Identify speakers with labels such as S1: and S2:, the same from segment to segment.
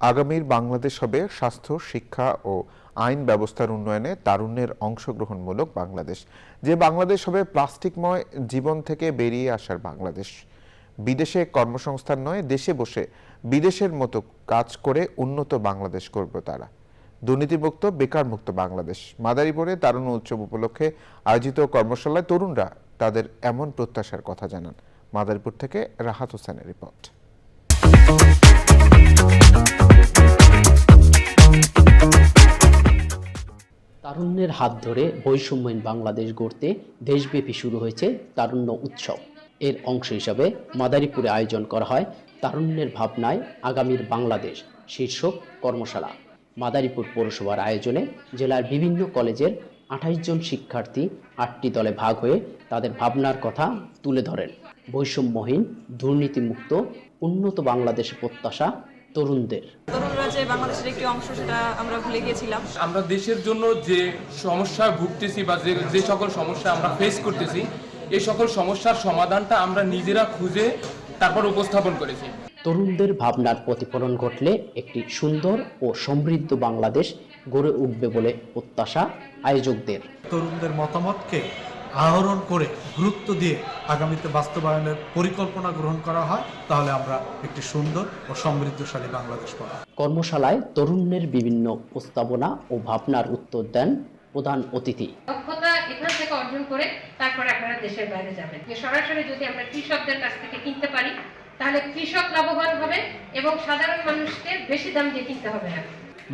S1: আগামীর বাংলাদেশ হবে স্বাস্থ্য, শিক্ষা ও আইন ব্যবস্থার উন্নয়নে তারুণ্যের অংশগ্রহণমূলক বাংলাদেশ। যে বাংলাদেশ হবে প্লাস্টিকময় জীবন থেকে বেরিয়ে আসার বাংলাদেশ। বিদেশে কর্মসংস্থান নয়, দেশে বসে বিদেশের মতো কাজ করে উন্নত বাংলাদেশ করবে তারা। দুর্নীতিমুক্ত, বেকারমুক্ত বাংলাদেশ। মাদারীপুরে তারুণ্য উৎসব উপলক্ষে আয়োজিত কর্মশালায় তরুণরা তাদের এমন প্রত্যাশার কথা জানান। মাদারীপুর থেকে রাহাত হোসেনের রিপোর্ট।
S2: তারুণ্যের হাত ধরে বৈষম্যহীন বাংলাদেশ গড়তে দেশব্যাপী শুরু হয়েছে তারুণ্য উৎসব। এর অংশ হিসাবে মাদারীপুরে আয়োজন করা হয় তারুণ্যের ভাবনায় আগামীর বাংলাদেশ শীর্ষক কর্মশালা। মাদারীপুর পৌরসভার আয়োজনে জেলার বিভিন্ন কলেজের আঠাইশ জন শিক্ষার্থী আটটি দলে ভাগ হয়ে তাদের ভাবনার কথা তুলে ধরেন। বৈষম্যহীন, দুর্নীতিমুক্ত, উন্নত বাংলাদেশের প্রত্যাশা তরুণদের।
S3: তরুণরা যে বাংলাদেশের একটি অংশ সেটা আমরা ভুলে গিয়েছিলাম।
S4: আমরা দেশের জন্য যে সমস্যায় ভুগতেছি বা যে যে সকল সমস্যা আমরা ফেস করতেছি এই সকল সমস্যার সমাধানটা আমরা নিজেরা খুঁজে তারপর উপস্থাপন করেছি।
S2: তরুণদের ভাবনার প্রতিফলন ঘটলে একটি সুন্দর ও সমৃদ্ধ বাংলাদেশ গড়ে উঠবে বলে প্রত্যাশা আয়োজকদের।
S5: তরুণদের মতামতকে আহরণ করে গুরুত্ব দিয়ে আগামীতে বাস্তবায়নের পরিকল্পনা গ্রহণ করা হয় তাহলে আমরা একটি সুন্দর ও সমৃদ্ধশালী বাংলাদেশ পাবো।
S2: কর্মশালায় তরুণের বিভিন্ন প্রস্তাবনা ও ভাবনার উত্তর দেন প্রধান অতিথি।
S6: দক্ষতা এখান থেকে অর্জন করে তারপরে আপনারা দেশের বাইরে যাবেন। যে সরাসরি যদি আমরা কৃষকদের কাছ থেকে কিনতে পারি তাহলে কৃষক লাভবান হবে এবং সাধারণ মানুষকে বেশি দাম দিয়ে কিনতে হবে না।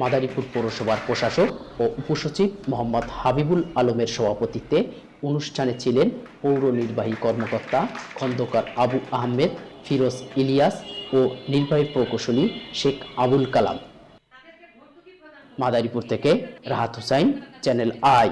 S2: মাদারীপুর পৌরসভার প্রশাসক ও উপসচিব মোহাম্মদ হাবিবুল আলমের সভাপতিত্বে অনুষ্ঠানে ছিলেন পৌর নির্বাহী কর্মকর্তা খন্দকার আবু আহমেদ, ফিরোজ ইলিয়াস ও নির্বাহী প্রকৌশলী শেখ আবুল কালাম। মাদারীপুর থেকে রাহাত হুসাইন, চ্যানেল আই।